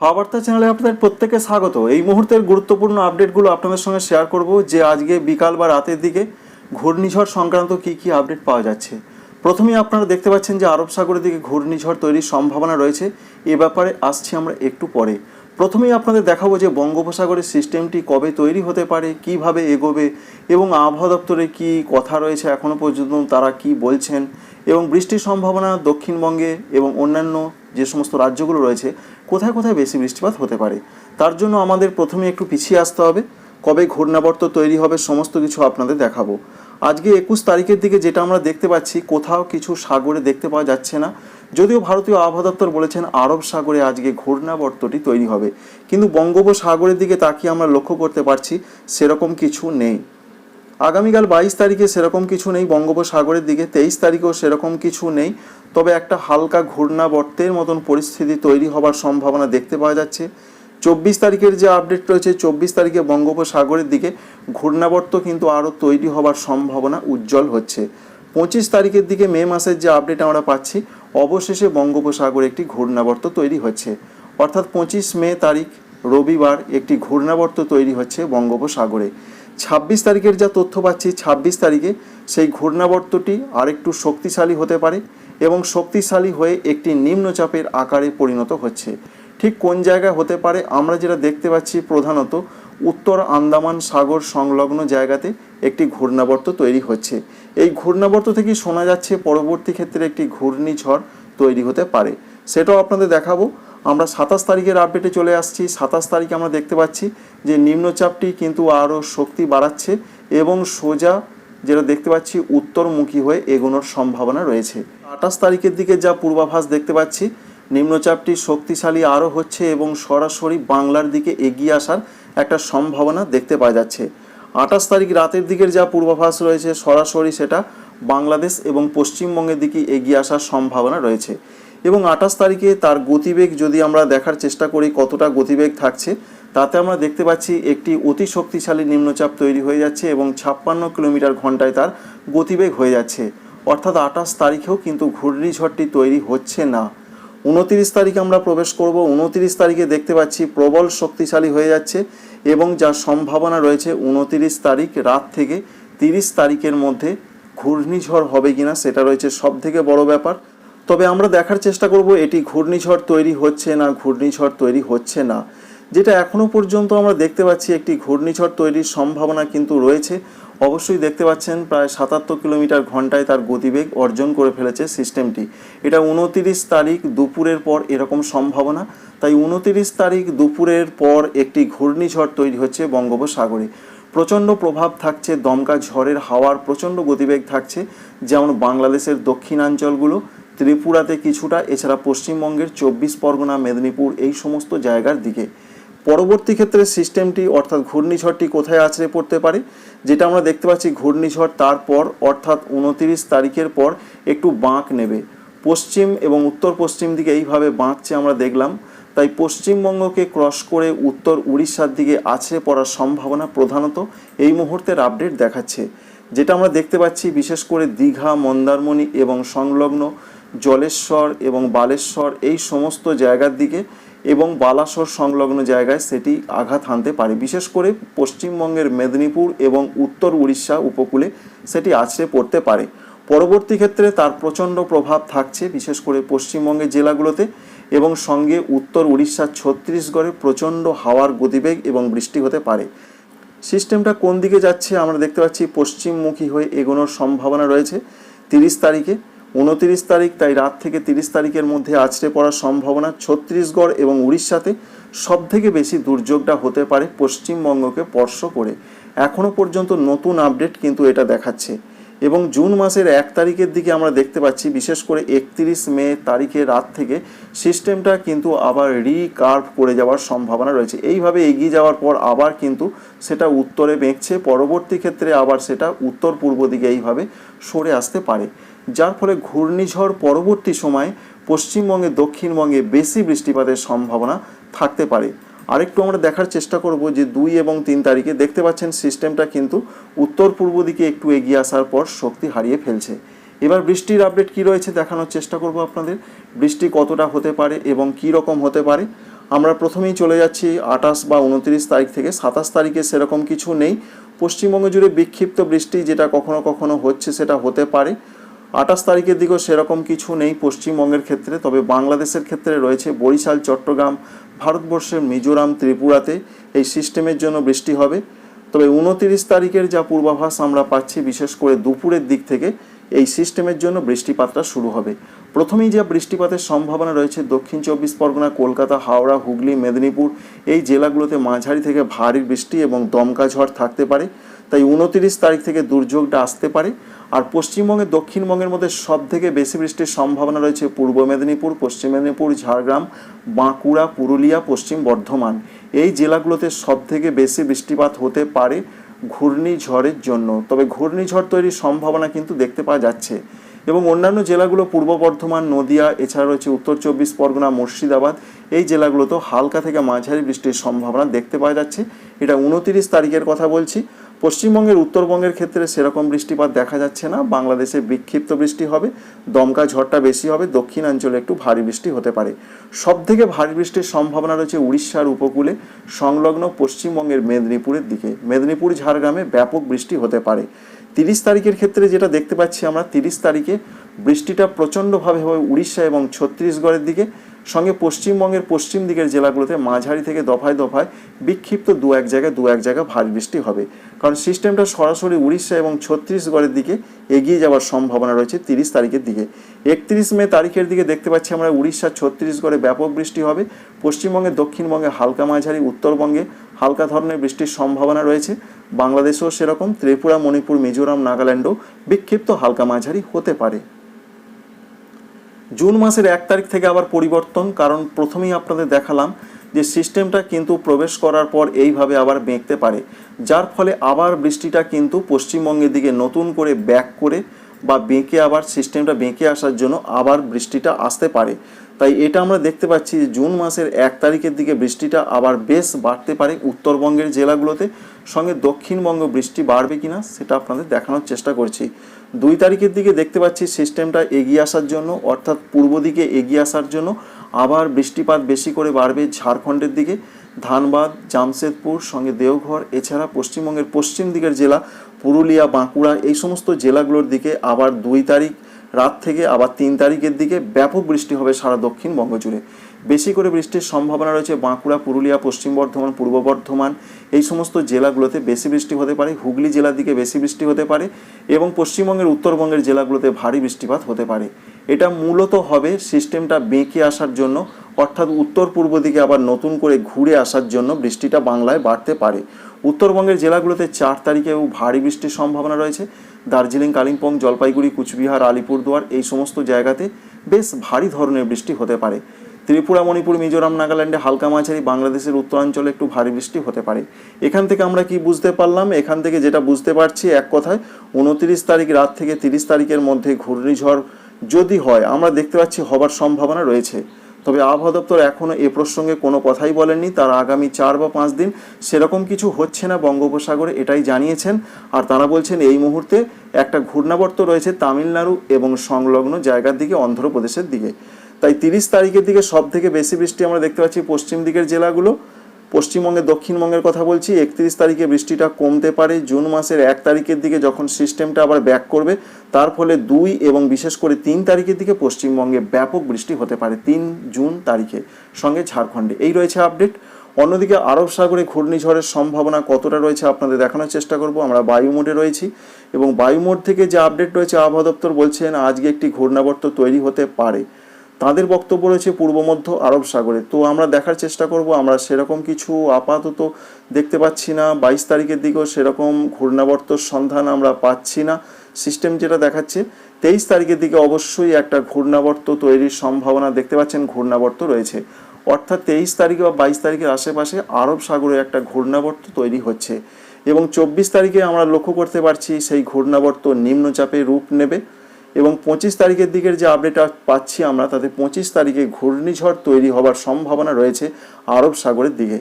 হাওয়াবার্তা চ্যানেলে আপনাদের প্রত্যেকে স্বাগত। এই মুহূর্তের গুরুত্বপূর্ণ আপডেটগুলো আপনাদের সঙ্গে শেয়ার করব যে আজকে বিকাল বা রাতের দিকে ঘূর্ণিঝড় সংক্রান্ত কি কি আপডেট পাওয়া যাচ্ছে। প্রথমেই আপনারা দেখতে পাচ্ছেন যে আরব সাগরের দিকে ঘূর্ণিঝড় তৈরির সম্ভাবনা রয়েছে। এ ব্যাপারে আসছি আমরা একটু পরে। প্রথমেই আপনাদের দেখাবো যে বঙ্গোপসাগরের সিস্টেমটি কবে তৈরি হতে পারে, কীভাবে এগোবে এবং আবহাওয়া দপ্তরে কী কথা রয়েছে এখনও পর্যন্ত, তারা কি বলছেন এবং বৃষ্টির সম্ভাবনা দক্ষিণবঙ্গে এবং অন্যান্য যে সমস্ত রাজ্যগুলো রয়েছে, কোথায় কোথায় বেশি বৃষ্টিপাত হতে পারে? তার জন্য আমাদের প্রথমে একটু পিছিয়ে আসতে হবে, কবে ঘূর্ণাবর্ত তৈরি হবে সমস্ত কিছু আপনাদের দেখাবো। আজকে একুশ তারিখের দিকে যেটা আমরা দেখতে পাচ্ছি, কোথাও কিছু সাগরে দেখতে পাওয়া যাচ্ছে না যদিও ভারতীয় আবহাওয়া দপ্তর বলেছেন আরব সাগরে আজকে ঘূর্ণাবর্তটি তৈরি হবে। কিন্তু বঙ্গোপসাগরের দিকে তাকিয়ে আমরা লক্ষ্য করতে পারছি সেরকম কিছু নেই। আগামীকাল বাইশ তারিখে সেরকম কিছু নেই, বঙ্গোপসাগরের দিকে তেইশ তারিখেও সেরকম কিছু নেই। তবে একটা হালকা ঘূর্ণাবর্তের মতন পরিস্থিতি তৈরি হবার সম্ভাবনা দেখতে পাওয়া যাচ্ছে। চব্বিশ তারিখের যে আপডেট রয়েছে, চব্বিশ তারিখে বঙ্গোপসাগরের দিকে ঘূর্ণাবর্ত কিন্তু আরও তৈরি হবার সম্ভাবনা উজ্জ্বল হচ্ছে। পঁচিশ তারিখের দিকে মে মাসের যে আপডেট আমরা পাচ্ছি অবশেষে বঙ্গোপসাগর একটি ঘূর্ণাবর্ত তৈরি হচ্ছে। অর্থাৎ পঁচিশ মে তারিখ রবিবার একটি ঘূর্ণাবর্ত তৈরি হচ্ছে বঙ্গোপসাগরে। ছাব্বিশ তারিখের যা তথ্য পাচ্ছি, ছাব্বিশ তারিখে সেই ঘূর্ণাবর্তটি আরেকটু শক্তিশালী হতে পারে এবং শক্তিশালী হয়ে একটি নিম্নচাপের আকারে পরিণত হচ্ছে। ঠিক কোন জায়গায় হতে পারে আমরা যেটা দেখতে পাচ্ছি প্রধানত উত্তর আন্দামান সাগর সংলগ্ন জায়গাতে একটি ঘূর্ণাবর্ত তৈরি হচ্ছে। এই ঘূর্ণাবর্ত থেকে শোনা যাচ্ছে পরবর্তী ক্ষেত্রে একটি ঘূর্ণিঝড় তৈরি হতে পারে। সেটাও আপনাদের দেখাবো। আমরা সাতাশ তারিখের আপডেটে চলে আসছি। সাতাশ তারিখে আমরা দেখতে পাচ্ছি যে নিম্নচাপটি কিন্তু আরও শক্তি বাড়াচ্ছে এবং সোজা যেটা দেখতে পাচ্ছি উত্তরমুখী হয়ে এগোনোর সম্ভাবনা রয়েছে। আঠাশ তারিখের দিকে যা পূর্বাভাস দেখতে পাচ্ছি নিম্নচাপটি শক্তিশালী আরও হচ্ছে এবং সরাসরি বাংলার দিকে এগিয়ে আসার একটা সম্ভাবনা দেখতে পাওয়া যাচ্ছে। আঠাশ তারিখ রাতের দিকের যা পূর্বাভাস রয়েছে, সরাসরি সেটা বাংলাদেশ এবং পশ্চিমবঙ্গের দিকে এগিয়ে আসার সম্ভাবনা রয়েছে। এবং আঠাশ তারিখে তার গতিবেগ যদি আমরা দেখার চেষ্টা করি, কতটা গতিবেগ থাকছে, তাতে আমরা দেখতে পাচ্ছি একটি অতি শক্তিশালী নিম্নচাপ তৈরি হয়ে যাচ্ছে এবং ছাপ্পান্ন কিলোমিটার ঘন্টায় তার গতিবেগ হয়ে যাচ্ছে। অর্থাৎ আঠাশ তারিখেও কিন্তু ঘূর্ণিঝড়টি তৈরি হচ্ছে না। উনতিরিশ তারিখে আমরা প্রবেশ করব, উনতিরিশ তারিখে দেখতে পাচ্ছি প্রবল শক্তিশালী হয়ে যাচ্ছে এবং যার সম্ভাবনা রয়েছে উনতিরিশ তারিখ রাত থেকে তিরিশ তারিখের মধ্যে ঘূর্ণিঝড় হবে কিনা সেটা রয়েছে সব থেকে বড় ব্যাপার। তবে আমরা দেখার চেষ্টা করব এটি ঘূর্ণিঝড় তৈরি হচ্ছে না, ঘূর্ণিঝড় তৈরি হচ্ছে না। যেটা এখনও পর্যন্ত আমরা দেখতে পাচ্ছি একটি ঘূর্ণিঝড় তৈরির সম্ভাবনা কিন্তু রয়েছে। অবশ্যই দেখতে পাচ্ছেন প্রায় সাতাত্তর কিলোমিটার ঘন্টায় তার গতিবেগ অর্জন করে ফেলেছে সিস্টেমটি। এটা উনতিরিশ তারিখ দুপুরের পর এরকম সম্ভাবনা। তাই উনতিরিশ তারিখ দুপুরের পর একটি ঘূর্ণিঝড় তৈরি হচ্ছে বঙ্গোপসাগরে। প্রচণ্ড প্রভাব থাকছে, দমকা ঝড়ের হাওয়ার প্রচণ্ড গতিবেগ থাকছে, যেমন বাংলাদেশের দক্ষিণাঞ্চলগুলো, ত্রিপুরাতে কিছুটা, এছাড়া পশ্চিমবঙ্গের চব্বিশ পরগনা, মেদিনীপুর, এই সমস্ত জায়গার দিকে। পরবর্তী ক্ষেত্রে সিস্টেমটি, অর্থাৎ ঘূর্ণিঝড়টি কোথায় আছড়ে পড়তে পারে? যেটা আমরা দেখতে পাচ্ছি ঘূর্ণিঝড় তারপর অর্থাৎ উনতিরিশ তারিখের পর একটু বাঁক নেবে। পশ্চিম এবং উত্তর পশ্চিম দিকে এইভাবে বাঁকছে আমরা দেখলাম। তাই পশ্চিমবঙ্গকে ক্রস করে উত্তর উড়িষ্যার দিকে আছড়ে পড়ার সম্ভাবনা প্রধানত এই মুহূর্তের আপডেট দেখাচ্ছে। যেটা আমরা দেখতে পাচ্ছি, বিশেষ করে দীঘা, মন্দারমণি এবং সংলগ্ন জলেশ্বর এবং বালেশ্বর এই সমস্ত জায়গার দিকে এবং বালাসর সংলগ্ন জায়গায় সেটি আঘাত হানতে পারে। বিশেষ করে পশ্চিমবঙ্গের মেদিনীপুর এবং উত্তর উড়িষ্যা উপকূলে সেটি আছড়ে পড়তে পারে। পরবর্তী ক্ষেত্রে তার প্রচণ্ড প্রভাব থাকছে, বিশেষ করে পশ্চিমবঙ্গের জেলাগুলোতে এবং সঙ্গে উত্তর উড়িষ্যার ছত্তিশগড়ে প্রচণ্ড হাওয়ার গতিবেগ এবং বৃষ্টি হতে পারে। সিস্টেমটা কোন দিকে যাচ্ছে আমরা দেখতে পাচ্ছি পশ্চিমমুখী হয়ে এগোনোর সম্ভাবনা রয়েছে। তিরিশ তারিখে উনতিরিশ তারিখ, তাই রাত থেকে তিরিশ তারিখের মধ্যে আছড়ে পড়ার সম্ভাবনা ছত্তিশগড় এবং উড়িষ্যাতে সব থেকে বেশি দুর্যোগটা হতে পারে পশ্চিমবঙ্গকে স্পর্শ করে। এখনও পর্যন্ত নতুন আপডেট কিন্তু এটা দেখাচ্ছে। এবং জুন মাসের এক তারিখের দিকে আমরা দেখতে পাচ্ছি, বিশেষ করে একত্রিশ মে তারিখে রাত থেকে সিস্টেমটা কিন্তু আবার রিকার্ভ করে যাওয়ার সম্ভাবনা রয়েছে। এইভাবে এগিয়ে যাওয়ার পর আবার কিন্তু সেটা উত্তরে বেঁকছে। পরবর্তী ক্ষেত্রে আবার সেটা উত্তর পূর্ব দিকে এইভাবে সরে আসতে পারে। যার ফলে ঘূর্ণিঝড় পরবর্তী সময়ে পশ্চিমবঙ্গে, দক্ষিণবঙ্গে বেশি বৃষ্টিপাতের সম্ভাবনা থাকতে পারে। আরেকটু আমরা দেখার চেষ্টা করব যে দুই এবং তিন তারিখে দেখতে পাচ্ছেন সিস্টেমটা কিন্তু উত্তর পূর্ব দিকে একটু এগিয়ে আসার পর শক্তি হারিয়ে ফেলছে। এবার বৃষ্টির আপডেট কি রয়েছে দেখানোর চেষ্টা করব আপনাদের। বৃষ্টি কতটা হতে পারে এবং কি রকম হতে পারে? আমরা প্রথমেই চলে যাচ্ছি আঠাশ বা উনত্রিশ তারিখ থেকে। সাতাশ তারিখে সেরকম কিছু নেই। পশ্চিমবঙ্গ জুড়ে বিক্ষিপ্ত বৃষ্টি যেটা কখনো কখনো হচ্ছে সেটা হতে পারে। আঠাশ তারিখের দিকেও সেরকম কিছু নেই পশ্চিমবঙ্গের ক্ষেত্রে, তবে বাংলাদেশের ক্ষেত্রে রয়েছে বরিশাল, চট্টগ্রাম, ভারতবর্ষের মিজোরাম, ত্রিপুরাতে এই সিস্টেমের জন্য বৃষ্টি হবে। তবে উনতিরিশ তারিখের যা পূর্বাভাস আমরা পাচ্ছি, বিশেষ করে দুপুরের দিক থেকে, এই সিস্টেমের জন্য বৃষ্টিপাতটা শুরু হবে। প্রথমেই যা বৃষ্টিপাতের সম্ভাবনা রয়েছে, দক্ষিণ চব্বিশ পরগনা, কলকাতা, হাওড়া, হুগলি, মেদিনীপুর, এই জেলাগুলোতে মাঝারি থেকে ভারী বৃষ্টি এবং দমকা ঝড় থাকতে পারে। তাই উনতিরিশ তারিখ থেকে দুর্যোগটা আসতে পারে। আর পশ্চিমবঙ্গের দক্ষিণবঙ্গের মধ্যে সব থেকে বেশি বৃষ্টির সম্ভাবনা রয়েছে পূর্ব মেদিনীপুর, পশ্চিম মেদিনীপুর, ঝাড়গ্রাম, বাঁকুড়া, পুরুলিয়া, পশ্চিম বর্ধমান। এই জেলাগুলোতে সব থেকে বেশি বৃষ্টিপাত হতে পারে ঘূর্ণিঝড়ের জন্য। তবে ঘূর্ণিঝড় তৈরির সম্ভাবনা কিন্তু দেখতে পাওয়া যাচ্ছে। এবং অন্যান্য জেলাগুলো, পূর্ব বর্ধমান, নদিয়া, এছাড়া রয়েছে উত্তর চব্বিশ পরগনা, মুর্শিদাবাদ, এই জেলাগুলোতেও হালকা থেকে মাঝারি বৃষ্টির সম্ভাবনা দেখতে পাওয়া যাচ্ছে। এটা উনতিরিশ তারিখের কথা বলছি। পশ্চিমবঙ্গের উত্তরবঙ্গের ক্ষেত্রে সেরকম বৃষ্টিপাত দেখা যাচ্ছে না। বাংলাদেশে বিক্ষিপ্ত বৃষ্টি হবে, দমকা ঝড়টা বেশি হবে, দক্ষিণাঞ্চলে একটু ভারী বৃষ্টি হতে পারে। সব থেকে ভারী বৃষ্টির সম্ভাবনা রয়েছে উড়িষ্যার উপকূলে, সংলগ্ন পশ্চিমবঙ্গের মেদিনীপুরের দিকে। মেদিনীপুর, ঝাড়গ্রামে ব্যাপক বৃষ্টি হতে পারে। তিরিশ তারিখের ক্ষেত্রে যেটা দেখতে পাচ্ছি আমরা, তিরিশ তারিখে বৃষ্টিটা প্রচণ্ডভাবে হবে উড়িষ্যা এবং ছত্তিশগড়ের দিকে। সঙ্গে পশ্চিমবঙ্গের পশ্চিম দিকের জেলাগুলোতে মাঝারি থেকে দফায় দফায় বিক্ষিপ্ত দু এক জায়গায় দু এক জায়গায় ভারী বৃষ্টি হবে। কারণ সিস্টেমটা সরাসরি উড়িষ্যা এবং ছত্তিশগড়ের দিকে এগিয়ে যাওয়ার সম্ভাবনা রয়েছে তিরিশ তারিখের দিকে। একত্রিশ মে তারিখের দিকে দেখতে পাচ্ছি আমরা উড়িষ্যা, ছত্তিশগড়ে ব্যাপক বৃষ্টি হবে। পশ্চিমবঙ্গে, দক্ষিণবঙ্গে হালকা মাঝারি, উত্তরবঙ্গে হালকা ধরনের বৃষ্টির সম্ভাবনা রয়েছে। বাংলাদেশেও সেরকম, ত্রিপুরা, মণিপুর, মিজোরাম, নাগাল্যান্ডও বিক্ষিপ্ত হালকা মাঝারি হতে পারে। জুন মাসের এক তারিখ থেকে আবার পরিবর্তন, কারণ প্রথমেই আপনাদের দেখালাম যে সিস্টেমটা কিন্তু প্রবেশ করার পর এইভাবে আবার বেঁকতে পারে। যার ফলে আবার বৃষ্টিটা কিন্তু পশ্চিমবঙ্গের দিকে নতুন করে ব্যাক করে বা বেঁকে আবার সিস্টেমটা বেঁকে আসার জন্য আবার বৃষ্টিটা আসতে পারে। তাই এটা আমরা দেখতে পাচ্ছি যে জুন মাসের এক তারিখের দিকে বৃষ্টিটা আবার বেশ বাড়তে পারে উত্তরবঙ্গের জেলাগুলোতে। সঙ্গে দক্ষিণবঙ্গ বৃষ্টি বাড়বে কিনা, সেটা আপনাদের দেখানোর চেষ্টা করছি। দুই তারিখের দিকে দেখতে পাচ্ছি সিস্টেমটা এগিয়ে আসার জন্য, অর্থাৎ পূর্ব দিকে এগিয়ে আসার জন্য আবার বৃষ্টিপাত বেশি করে বাড়বে ঝাড়খণ্ডের দিকে। ধানবাদ, জামশেদপুর, সঙ্গে দেওঘর, এছাড়া পশ্চিমবঙ্গের পশ্চিম দিকের জেলা পুরুলিয়া, বাঁকুড়া, এই সমস্ত জেলাগুলোর দিকে আবার দুই তারিখ রাত থেকে আবার তিন তারিখের দিকে ব্যাপক বৃষ্টি হবে সারা দক্ষিণবঙ্গ জুড়ে। বেশি করে বৃষ্টির সম্ভাবনা রয়েছে বাঁকুড়া, পুরুলিয়া, পশ্চিম বর্ধমান, পূর্ব বর্ধমান। এই সমস্ত জেলাগুলোতে বেশি বৃষ্টি হতে পারে, হুগলি জেলার দিকে বেশি বৃষ্টি হতে পারে এবং পশ্চিমবঙ্গের উত্তরবঙ্গের জেলাগুলোতে ভারী বৃষ্টিপাত হতে পারে। এটা মূলত হবে সিস্টেমটা বেঁকে আসার জন্য, অর্থাৎ উত্তর পূর্ব দিকে আবার নতুন করে ঘুরে আসার জন্য বৃষ্টিটা বাংলায় বাড়তে পারে। উত্তরবঙ্গের জেলাগুলোতে চার তারিখেও ভারী বৃষ্টির সম্ভাবনা রয়েছে। দার্জিলিং, কালিম্পং, জলপাইগুড়ি, কুচবিহার, আলিপুরদুয়ার এই সমস্ত জায়গাতে বেশ ভারী ধরনের বৃষ্টি হতে পারে। ত্রিপুরা, মণিপুর, মিজোরাম, নাগাল্যান্ডে হালকা মাঝারি, বাংলাদেশের উত্তরাঞ্চলে একটু ভারী বৃষ্টি হতে পারে। এখান থেকে আমরা কি বুঝতে পারলাম? এখান থেকে যেটা বুঝতে পারছি এক কথায়, উনত্রিশ তারিখ রাত থেকে তিরিশ তারিখের মধ্যে ঘূর্ণিঝড় যদি হয়, আমরা দেখতে পাচ্ছি হবার সম্ভাবনা রয়েছে। তবে আবহাওয়া দপ্তর এখনও এ প্রসঙ্গে কোনো কথাই বলেননি। তারা আগামী চার বা পাঁচ দিন সেরকম কিছু হচ্ছে না, বঙ্গোপসাগরে এটাই জানিয়েছেন। আর তারা বলছেন এই মুহূর্তে একটা ঘূর্ণাবর্ত রয়েছে তামিলনাড়ু এবং সংলগ্ন জায়গার দিকে, অন্ধ্রপ্রদেশের দিকে। তাই তিরিশ তারিখের দিকে সব থেকে বেশি বৃষ্টি আমরা দেখতে পাচ্ছি পশ্চিম দিকের জেলাগুলো। পশ্চিমবঙ্গে দক্ষিণবঙ্গের কথা বলছি, একত্রিশ তারিখে বৃষ্টিটা কমতে পারে। জুন মাসের এক তারিখের দিকে যখন সিস্টেমটা আবার ব্যাক করবে, তার ফলে দুই এবং বিশেষ করে তিন তারিখের দিকে পশ্চিমবঙ্গে ব্যাপক বৃষ্টি হতে পারে তিন জুন তারিখে। সঙ্গে ঝাড়খণ্ডে। এই রয়েছে আপডেট। অন্যদিকে আরব সাগরে ঘূর্ণিঝড়ের সম্ভাবনা কতটা রয়েছে আপনাদের দেখানোর চেষ্টা করব। আমরা বায়ু মোডে রয়েছি এবং বায়ু মোড থেকে যে আপডেট রয়েছে, আবহাওয়া দপ্তর বলছেন, আজকে একটি ঘূর্ণাবর্ত তৈরি হতে পারে। তাদের বক্তব্য রয়েছে পূর্ব মধ্য আরব সাগরে। তো আমরা দেখার চেষ্টা করব, আমরা সেরকম কিছু আপাতত দেখতে পাচ্ছি না। বাইশ তারিখের দিকেও সেরকম ঘূর্ণাবর্তর সন্ধান আমরা পাচ্ছি না। সিস্টেম যেটা দেখাচ্ছে, তেইশ তারিখের দিকে অবশ্যই একটা ঘূর্ণাবর্ত তৈরির সম্ভাবনা দেখতে পাচ্ছেন, ঘূর্ণাবর্ত রয়েছে। অর্থাৎ তেইশ তারিখে বা বাইশ তারিখের আশেপাশে আরব সাগরে একটা ঘূর্ণাবর্ত তৈরি হচ্ছে। এবং চব্বিশ তারিখে আমরা লক্ষ্য করতে পারছি, সেই ঘূর্ণাবর্ত নিম্নচাপে রূপ নেবে। এবং পঁচিশ তারিখের দিকের যে আপডেট পাচ্ছি আমরা, তাতে পঁচিশ তারিখে ঘূর্ণিঝড় তৈরি হবার সম্ভাবনা রয়েছে আরব সাগরের দিকে।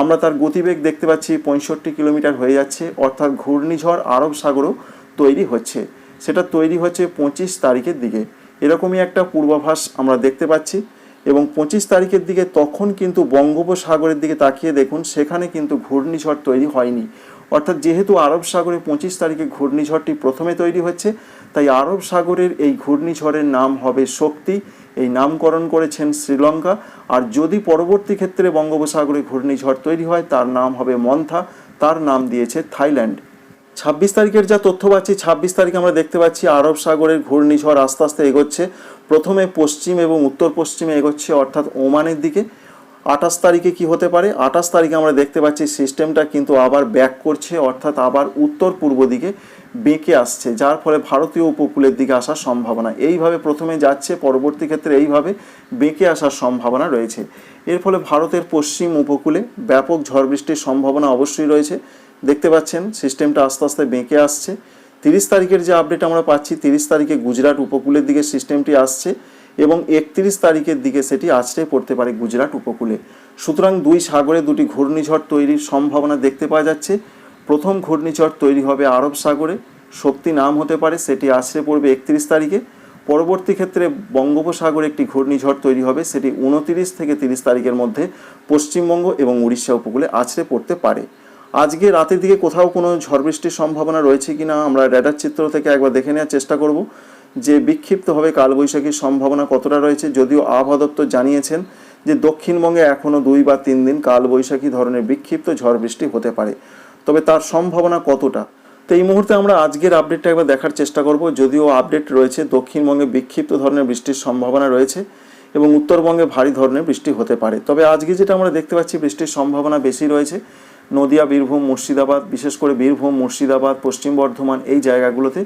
আমরা তার গতিবেগ দেখতে পাচ্ছি পঁয়ষট্টি কিলোমিটার হয়ে যাচ্ছে, অর্থাৎ ঘূর্ণিঝড় আরব সাগরও তৈরি হচ্ছে। সেটা তৈরি হচ্ছে পঁচিশ তারিখের দিকে। এরকমই একটা পূর্বাভাস আমরা দেখতে পাচ্ছি এবং পঁচিশ তারিখের দিকে তখন কিন্তু বঙ্গোপসাগরের দিকে তাকিয়ে দেখুন, সেখানে কিন্তু ঘূর্ণিঝড় তৈরি হয়নি। অর্থাৎ যেহেতু আরব সাগরে পঁচিশ তারিখে ঘূর্ণিঝড়টি প্রথমে তৈরি হচ্ছে, তাই আরব সাগরের এই ঘূর্ণিঝড়ের নাম হবে শক্তি। এই নামকরণ করেছেন শ্রীলঙ্কা। আর যদি পরবর্তী ক্ষেত্রে বঙ্গোপসাগরে ঘূর্ণিঝড় তৈরি হয়, তার নাম হবে মন্থা। তার নাম দিয়েছে থাইল্যান্ড। ছাব্বিশ তারিখের যা তথ্য পাচ্ছি, ছাব্বিশ তারিখে আমরা দেখতে পাচ্ছি আরব সাগরের ঘূর্ণিঝড় আস্তে আস্তে এগোচ্ছে। প্রথমে পশ্চিম এবং উত্তর পশ্চিমে এগোচ্ছে, অর্থাৎ ওমানের দিকে। আঠাশ তারিখে কি হতে পারে? আঠাশ তারিখে আমরা দেখতে পাচ্ছি সিস্টেমটা কিন্তু আবার ব্যাক করছে, অর্থাৎ আবার উত্তর পূর্ব দিকে বেঁকে আসছে, যার ফলে ভারতীয় উপকূলের দিকে আসার সম্ভাবনা। এইভাবে প্রথমে যাচ্ছে, পরবর্তী ক্ষেত্রে এইভাবে বেঁকে আসার সম্ভাবনা রয়েছে। এর ফলে ভারতের পশ্চিম উপকূলে ব্যাপক ঝড় বৃষ্টির সম্ভাবনা অবশ্যই রয়েছে। দেখতে পাচ্ছেন, সিস্টেমটা আস্তে আস্তে বেঁকে আসছে। তিরিশ তারিখের যে আপডেট আমরা পাচ্ছি, তিরিশ তারিখে গুজরাট উপকূলের দিকে সিস্টেমটি আসছে। এবং একত্রিশ তারিখের দিকে সেটি আছড়ে পড়তে পারে গুজরাট উপকূলে। সুতরাং দুই সাগরে দুটি ঘূর্ণিঝড় তৈরির সম্ভাবনা দেখতে পাওয়া যাচ্ছে। প্রথম ঘূর্ণিঝড় তৈরি হবে আরব সাগরে। শক্তি নাম হতে পারে, সেটি আছড়ে পড়বে একত্রিশ তারিখে। পরবর্তী ক্ষেত্রে বঙ্গোপসাগরে একটি ঘূর্ণিঝড় তৈরি হবে, সেটি উনতিরিশ থেকে তিরিশ তারিখের মধ্যে পশ্চিমবঙ্গ এবং উড়িষ্যা উপকূলে আছড়ে পড়তে পারে। আজকে রাতের দিকে কোথাও কোনো ঝড় বৃষ্টির সম্ভাবনা রয়েছে কিনা, আমরা র্যাডার চিত্র থেকে একবার দেখে নেওয়ার চেষ্টা করব। যে বিক্ষিপ্তভাবে কালবৈশাখীর সম্ভাবনা কতটা রয়েছে যদিও আবহাওয়া দপ্তর জানিয়েছেন যে দক্ষিণবঙ্গে এখনও দুই বা তিন দিন কালবৈশাখী ধরনের বিক্ষিপ্ত ঝড় বৃষ্টি হতে পারে। তবে তার সম্ভাবনা কতটা? তো এই মুহূর্তে আমরা আজকের আপডেটটা একবার দেখার চেষ্টা করব। যদিও আপডেট রয়েছে, দক্ষিণবঙ্গে বিক্ষিপ্ত ধরনের বৃষ্টির সম্ভাবনা রয়েছে এবং উত্তরবঙ্গে ভারী ধরনের বৃষ্টি হতে পারে। তবে আজকে যেটা আমরা দেখতে পাচ্ছি, বৃষ্টির সম্ভাবনা বেশি রয়েছে। নদিয়া, বীরভূম, মুর্শিদাবাদ, বিশেষ করে বীরভূম, মুর্শিদাবাদ, পশ্চিম বর্ধমান এই জায়গাগুলোতে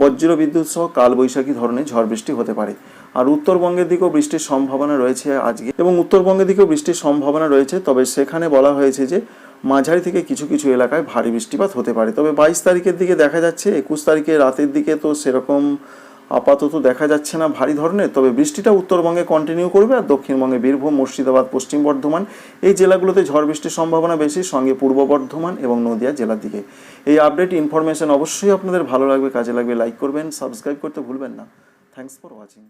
বজ্র বিদ্যুৎ সহ কালবৈশাখী ধরনের ঝড় বৃষ্টি হতে পারে। আর উত্তরবঙ্গের দিকেও বৃষ্টির সম্ভাবনা রয়েছে আজকে। এবং উত্তরবঙ্গের দিকেও বৃষ্টির সম্ভাবনা রয়েছে, তবে সেখানে বলা হয়েছে যে মাঝারি থেকে কিছু কিছু এলাকায় ভারী বৃষ্টিপাত হতে পারে। তবে বাইশ তারিখের দিকে দেখা যাচ্ছে, একুশ তারিখে রাতের দিকে তো সেরকম আপাতত দেখা যাচ্ছে না ভারী ধরনের, তবে বৃষ্টিটা উত্তরবঙ্গে কন্টিনিউ করবে আর দক্ষিণবঙ্গে বীরভূম, মুর্শিদাবাদ, পশ্চিম বর্ধমান, এই জেলাগুলোতে ঝড় বৃষ্টির সম্ভাবনা বেশি, সঙ্গে পূর্ব বর্ধমান এবং নদিয়া জেলার দিকে। এই আপডেট ইনফরমেশন অবশ্যই আপনাদের ভালো লাগবে, কাজে লাগবে লাইক করবেন সাবস্ক্রাইব করতে ভুলবেন না। Thanks for watching